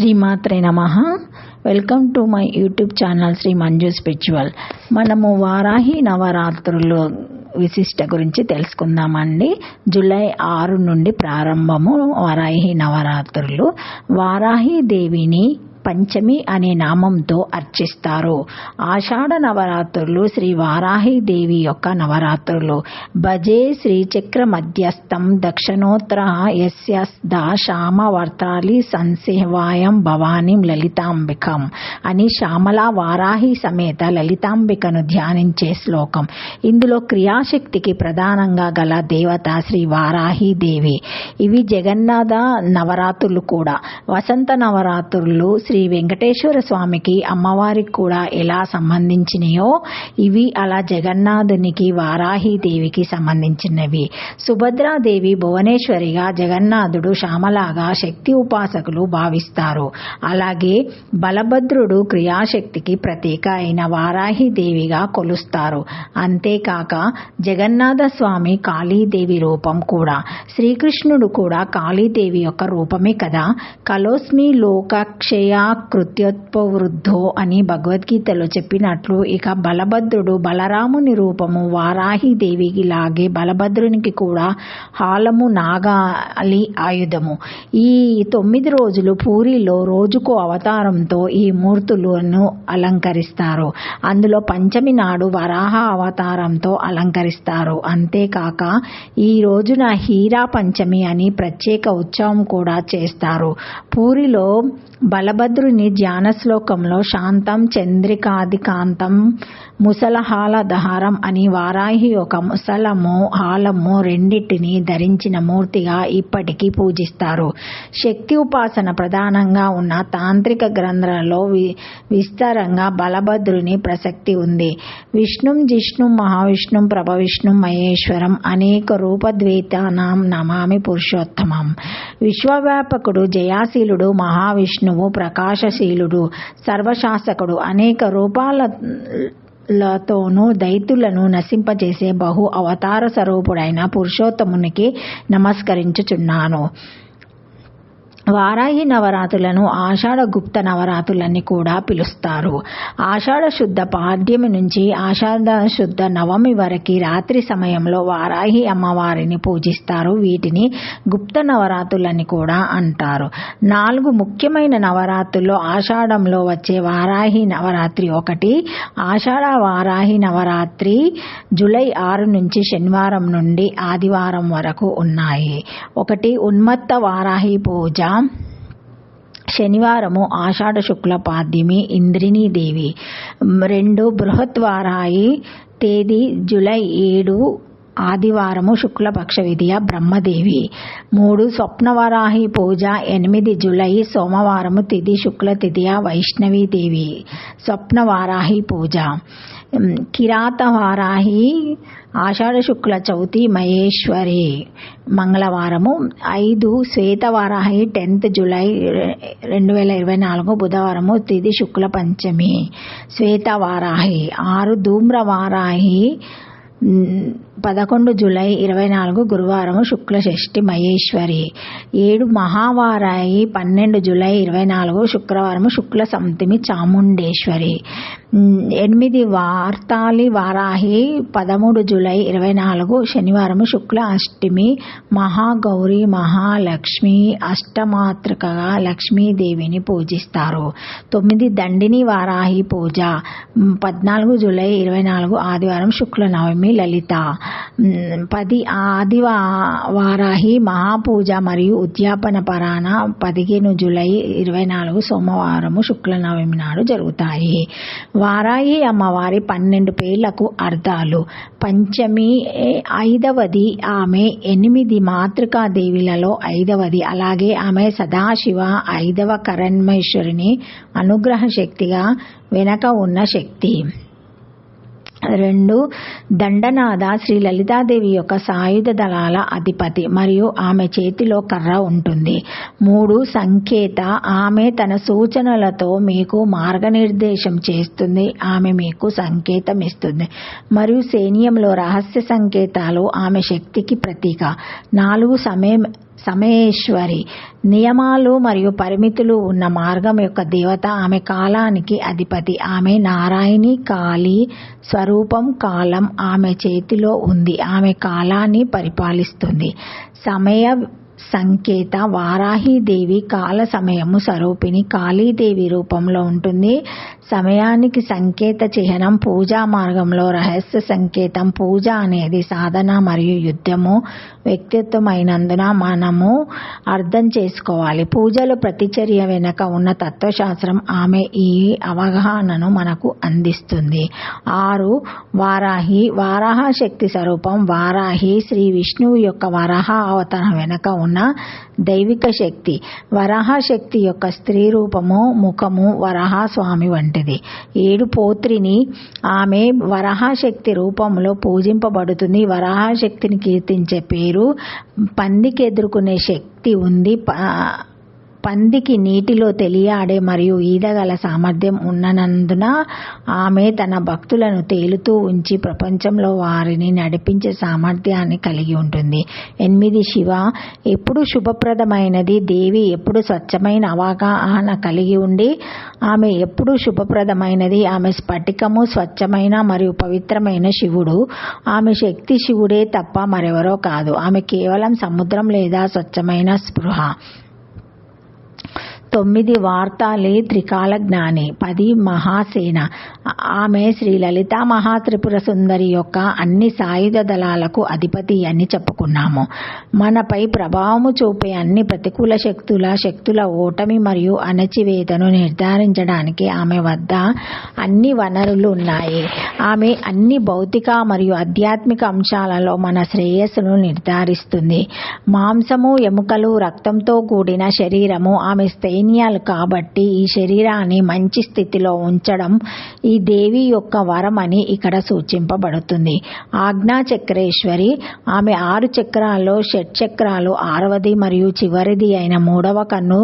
శ్రీమాత్రే నమ. Welcome to my YouTube channel Sri Manju spiritual మనము వారాహి నవరాత్రులు విశిష్ట గురించి తెలుసుకుందామండి. జూలై ఆరు నుండి ప్రారంభము వారాహి నవరాత్రులు. వారాహి దేవిని పంచమి అనే నామంతో అర్చిస్తారు. ఆషాఢ నవరాత్రులు శ్రీ వారాహిదేవి యొక్క నవరాత్రులు. భజే శ్రీచక్ర మధ్యస్థం దక్షిణోత్తర యస్యస్ద శ్యామ వర్తాలి సంసేవాయం భవానీం లలితాంబికం అని శ్యామల వారాహి సమేత లలితాంబికను ధ్యానించే శ్లోకం. ఇందులో క్రియాశక్తికి ప్రధానంగా గల దేవత శ్రీ వారాహి దేవి. ఇవి జగన్నాథ నవరాత్రులు కూడా. వసంత నవరాత్రులు శ్రీ వెంకటేశ్వర స్వామికి అమ్మవారికి కూడా ఎలా సంబంధించినయో ఇవి అలా జగన్నాథునికి వారాహీదేవికి సంబంధించినవి. సుభద్రాదేవి భువనేశ్వరిగా జగన్నాథుడు శ్యామలాగా శక్తి ఉపాసకులు భావిస్తారు. అలాగే బలభద్రుడు క్రియాశక్తికి ప్రతీక అయిన వారాహి దేవిగా కొలుస్తారు. అంతేకాక జగన్నాథ స్వామి కాళీదేవి రూపం కూడా. శ్రీకృష్ణుడు కూడా కాళీదేవి యొక్క రూపమే కదా. కలోస్మి లోకక్షయ కృత్యోత్పవృద్ధో అని భగవద్గీతలో చెప్పినట్లు ఇక బలభద్రుడు బలరాముని రూపము వారాహి దేవికి లాగే బలభద్రునికి కూడా హాలము నాగాలి ఆయుధము. ఈ తొమ్మిది రోజులు పూరిలో రోజుకు అవతారంతో ఈ మూర్తులను అలంకరిస్తారు. అందులో పంచమి నాడు వరాహ అవతారంతో అలంకరిస్తారు. అంతేకాక ఈ రోజున హీరా పంచమి అని ప్రత్యేక ఉత్సవం కూడా చేస్తారు. పూరిలో బలభద్రుని ధ్యాన శ్లోకంలో శాంతం చంద్రికాదికాంతం ముసలహాల దహారం అని వారాహి ఒక ముసలము హాలము రెండింటిని ధరించిన మూర్తిగా ఇప్పటికీ పూజిస్తారు. శక్తి ఉపాసన ప్రధానంగా ఉన్న తాంత్రిక గ్రంథాలలో వి విస్తారంగా బలభద్రుని ప్రసక్తి ఉంది. విష్ణుం జిష్ణు మహావిష్ణుం ప్రభవిష్ణుం మహేశ్వరం అనేక రూపద్వైతానాం నమామి పురుషోత్తమం. విశ్వవ్యాపకుడు జయాశీలుడు మహావిష్ణువు ప్రకాశశీలుడు సర్వశాసకుడు అనేక రూపాల లతోనూ దైతులను నశింపజేసే బహు అవతార స్వరూపుడైన పురుషోత్తమునికి నమస్కరించుచున్నాను. వారాహి నవరాత్రులను ఆషాఢ గుప్త నవరాత్రులని కూడా పిలుస్తారు. ఆషాఢ శుద్ధ పాడ్యమి నుంచి ఆషాఢ శుద్ధ నవమి వరకు రాత్రి సమయంలో వారాహి అమ్మవారిని పూజిస్తారు. వీటిని గుప్త నవరాత్రులని కూడా అంటారు. నాలుగు ముఖ్యమైన నవరాత్రుల్లో ఆషాఢంలో వచ్చే వారాహి నవరాత్రి ఒకటి ఆషాఢ వారాహి నవరాత్రి జూలై ఆరు నుంచి శనివారం నుండి ఆదివారం వరకు ఉన్నాయి. ఒకటి ఉన్మత్త వారాహి పూజ శనివారము ఆషాఢ శుక్ల పాద్యమి ఇంద్రిణీ దేవి. రెండు బృహద్వారాయి తేదీ జూలై ఏడు ఆదివారము శుక్లపక్ష విధియ బ్రహ్మదేవి. మూడు స్వప్నవరాహి పూజ ఎనిమిది జులై సోమవారము తిథి శుక్ల తిథియ వైష్ణవీదేవి స్వప్నవారాహి పూజ. కిరాతవారాహి ఆషాఢ శుక్ల చవితి మహేశ్వరి. మంగళవారము ఐదు శ్వేతవారాహి టెన్త్ జూలై రెండు వేల ఇరవై నాలుగు బుధవారము తిథి శుక్ల పంచమి. శ్వేతవారాహి ఆరు ధూమ్రవారాహి పదకొండు జూలై ఇరవై నాలుగు గురువారం శుక్ల షష్ఠి మహేశ్వరి. ఏడు మహావారాయి పన్నెండు జూలై ఇరవై నాలుగు శుక్రవారం శుక్ల సంతిమి చాముండేశ్వరి. ఎనిమిది వార్తాలి వారాహి పదమూడు జూలై ఇరవై నాలుగు శనివారం శుక్ల అష్టమి మహాగౌరి మహాలక్ష్మి అష్టమాతృకగా లక్ష్మీదేవిని పూజిస్తారు. తొమ్మిది దండిని వారాహి పూజ. పద్నాలుగు జూలై ఇరవై నాలుగు ఆదివారం శుక్ల నవమి లలిత. పది ఆదివ వారాహి మహాపూజ మరియు ఉద్యాపన పరాన పదిహేను జూలై ఇరవై నాలుగు సోమవారము శుక్ల నవమి నాడు జరుగుతాయి. వారాహి అమ్మవారి పన్నెండు పేర్లకు అర్థాలు. పంచమి ఐదవది ఆమె ఎనిమిది మాతృకా దేవిలలో ఐదవది. అలాగే ఆమె సదాశివ ఐదవ కరణ్మేశ్వరిని అనుగ్రహ శక్తిగా వెనక ఉన్న శక్తి. రెండు దండనాథ శ్రీ లలితాదేవి యొక్క సాయుధ దళాల అధిపతి మరియు ఆమె చేతిలో కర్ర ఉంటుంది. మూడు సంకేత ఆమె తన సూచనలతో మీకు మార్గనిర్దేశం చేస్తుంది. ఆమె మీకు సంకేతం ఇస్తుంది. మరియు సైన్యంలో రహస్య సంకేతాలు ఆమె శక్తికి ప్రతీక. నాలుగు సమయం సమేశ్వరి. నియమాలు మరియు పరిమితులు ఉన్న మార్గం యొక్క దేవత ఆమె కాలానికి అధిపతి. ఆమె నారాయణి కాళీ స్వరూపం కాలం ఆమె చేతిలో ఉంది. ఆమె కాలాన్ని పరిపాలిస్తుంది. సమయ సంకేత వారాహిదేవి కాల సమయము స్వరూపిణి కాళీదేవి రూపంలో ఉంటుంది. సమయానికి సంకేత చిహ్నం పూజా మార్గంలో రహస్య సంకేతం పూజ అనేది సాధన మరియు యుద్ధము. వ్యక్తిత్వమైనందున మనము అర్థం చేసుకోవాలి. పూజలు ప్రతిచర్య వెనుక ఉన్న తత్వశాస్త్రం ఆమె ఈ అవగాహనను మనకు అందిస్తుంది. ఆరు వారాహి వారాహ శక్తి స్వరూపం. వారాహి శ్రీ విష్ణువు యొక్క వరాహ అవతారం వెనుక ఉన్న దైవిక శక్తి వరాహ శక్తి యొక్క స్త్రీ రూపము ముఖము వరాహ స్వామి వంటిది. ఏడు పోత్రిని ఆమె వరాహ శక్తి రూపంలో పూజింపబడుతుంది. వరాహ శక్తిని కీర్తించే పేరు పందికి ఎదుర్కొనే శక్తి ఉంది. ప- పందికి నీటిలో తెలియాడే మరియు ఈదగల సామర్థ్యం ఉన్ననందున ఆమె తన భక్తులను తేలుతూ ఉంచి ప్రపంచంలో వారిని నడిపించే సామర్థ్యాన్ని కలిగి ఉంటుంది. ఎనిమిది శివ. ఎప్పుడు శుభప్రదమైనది? దేవి ఎప్పుడు స్వచ్ఛమైన అవగాహన కలిగి ఉండి ఆమె ఎప్పుడు శుభప్రదమైనది? ఆమె స్ఫటికము స్వచ్ఛమైన మరియు పవిత్రమైన శివుడు. ఆమె శక్తి శివుడే తప్ప మరెవరో కాదు. ఆమె కేవలం సముద్రం లేదా స్వచ్ఛమైన స్పృహ. తొమ్మిది వార్తాలి త్రికాల జ్ఞాని. పది మహాసేన. ఆమె శ్రీ లలితా మహాత్రిపుర సుందరి యొక్క అన్ని సాయుధ దళాలకు అధిపతి అని చెప్పుకున్నాము. మనపై ప్రభావము చూపే అన్ని ప్రతికూల శక్తుల శక్తుల ఓటమి మరియు అణచివేతను నిర్ధారించడానికి ఆమె వద్ద అన్ని వనరులు ఉన్నాయి. ఆమె అన్ని భౌతిక మరియు ఆధ్యాత్మిక అంశాలలో మన శ్రేయస్సును నిర్ధారిస్తుంది. మాంసము ఎముకలు రక్తంతో కూడిన శరీరము ఆమె సైన్యాలు కాబట్టి ఈ శరీరాన్ని మంచి స్థితిలో ఉంచడం ఈ దేవి యొక్క వరం అని ఇక్కడ సూచింపబడుతుంది. ఆజ్ఞా చక్రేశ్వరి ఆమె ఆరు చక్రాల్లో షట్ చక్రాలు ఆరవది మరియు చివరిది అయిన మూడవ కన్ను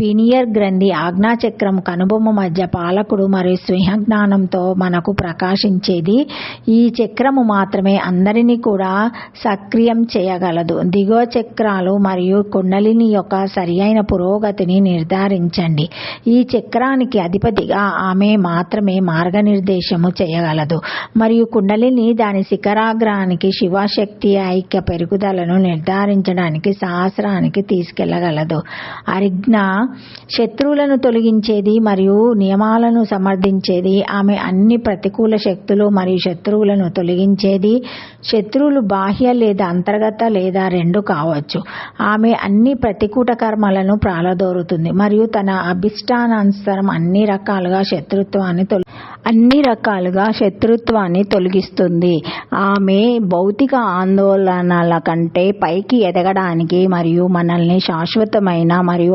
పీనియర్ గ్రంథి ఆజ్ఞాచక్రం కనుబొమ్మ మధ్య పాలకుడు మరియు స్నేహజ్ఞానంతో మనకు ప్రకాశించేది ఈ చక్రము మాత్రమే అందరినీ కూడా సక్రియం చేయగలదు. దిగువ చక్రాలు మరియు కుండలిని యొక్క సరియైన పురోగతిని నిర్ధారించండి. ఈ చక్రానికి అధిపతిగా ఆమె మాత్రమే మార్గనిర్దేశము చేయగలదు. మరియు కుండలిని దాని శిఖరాగ్రానికి శివశక్తి ఐక్య పెరుగుదలను నిర్ధారించడానికి సహస్రానికి తీసుకెళ్ళగలదు. అరిజ్ఞ శత్రువులను తొలగించేది మరియు నియమాలను సమర్థించేది. ఆమె అన్ని ప్రతికూల శక్తులు మరియు శత్రువులను తొలగించేది. శత్రువులు బాహ్య లేదా అంతర్గత లేదా రెండు కావచ్చు. ఆమె అన్ని ప్రతికూట కర్మలను ప్రాలదోరుతుంది మరియు తన అభిష్టానానుసారం అన్ని రకాలుగా శత్రుత్వాన్ని తొలి అన్ని రకాలుగా శత్రుత్వాన్ని తొలగిస్తుంది. ఆమె భౌతిక ఆందోళనల కంటే పైకి ఎదగడానికి మరియు మనల్ని శాశ్వతమైన మరియు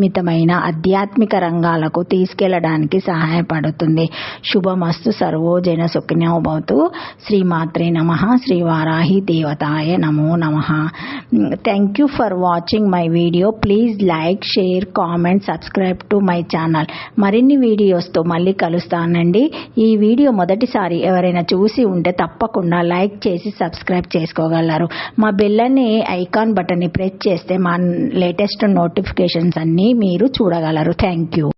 మితమైన ఆధ్యాత్మిక రంగాలకు తీసుకెళ్ళడానికి సహాయపడుతుంది. శుభమస్తు సర్వోజన సుఖినోభవతు శ్రీమాత్రే నమ. శ్రీ వారాహి దేవతాయ నమో నమ. Thank you for watching my video please like share comment subscribe to my channel మరిన్ని వీడియోస్తో మళ్ళీ కలుస్తానండి. ఈ వీడియో మొదటిసారి ఎవరైనా చూసి ఉంటే తప్పకుండా లైక్ చేసి సబ్స్క్రైబ్ చేసుకోగలరు. మా బిల్లని ఐకాన్ బటన్ని ప్రెస్ చేస్తే మా లేటెస్ట్ నోటిఫికేషన్స్ అన్నీ మీరు చూడగలరు. Thank you